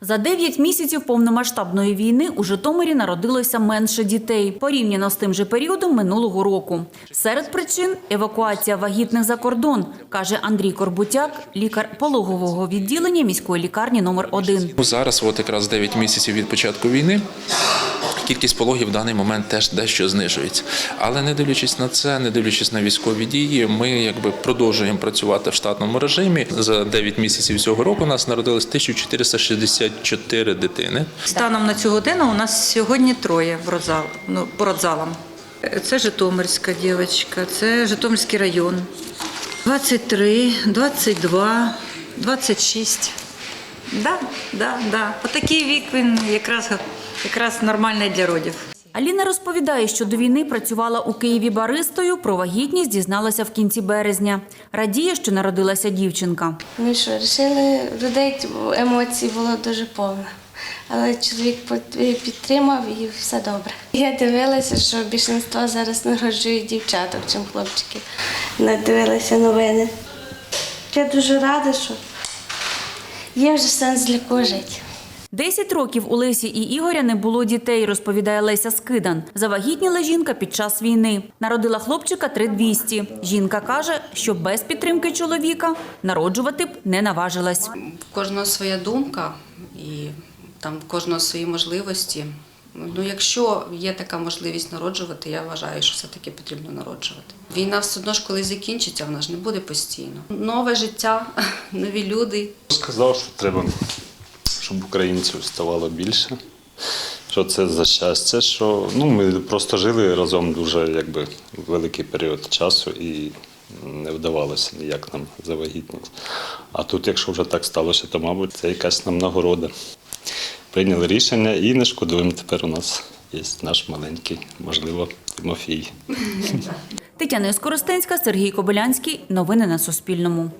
За 9 місяців повномасштабної війни у Житомирі народилося менше дітей порівняно з тим же періодом минулого року. Серед причин евакуація вагітних за кордон, каже Андрій Корбутяк, лікар пологового відділення міської лікарні номер 1 Ну, Зараз, от якраз 9 місяців від початку війни. Кількість пологів в даний момент теж дещо знижується. Але не дивлячись на це, не дивлячись на військові дії, ми якби продовжуємо працювати в штатному режимі. За 9 місяців цього року у нас народилось 1464 дитини. Станом на цю годину у нас сьогодні троє в родзал, ну, по родзалам. Це Житомирська дівчинка, це Житомирський район. 23, 22, 26. Да, да, да. Отакий вік він якраз, якраз нормальний для родів. Аліна розповідає, що до війни працювала у Києві баристою. Про вагітність дізналася в кінці березня. Радіє, що народилася дівчинка. Ми що, вирішили родити, бо емоцій було дуже повно. Але чоловік підтримав і все добре. Я дивилася, що більшинство зараз народжують дівчаток, чим хлопчиків. Надивилася новини. Я дуже рада, що є вже сенс для кого жити. Десять років у Лесі і Ігоря не було дітей, розповідає Леся Скидан. Завагітніла жінка під час війни. Народила хлопчика 3200. Жінка каже, що без підтримки чоловіка народжувати б не наважилась. Кожного своя думка і там в кожного свої можливості. Ну, якщо є така можливість народжувати, я вважаю, що все-таки потрібно народжувати. Війна все одно ж колись закінчиться, вона ж не буде постійно. Нове життя, нові люди. Сказав, що треба, щоб українців ставало більше. Що це за щастя, що ну, ми просто жили разом дуже якби, великий період часу і не вдавалося ніяк нам завагітніти. А тут, якщо вже так сталося, то, мабуть, це якась нам нагорода. Прийняли рішення і не шкодуємо. Тепер у нас є наш маленький, можливо, Тимофій. Тетяна Скоростенська, Сергій Кобилянський. Новини на Суспільному.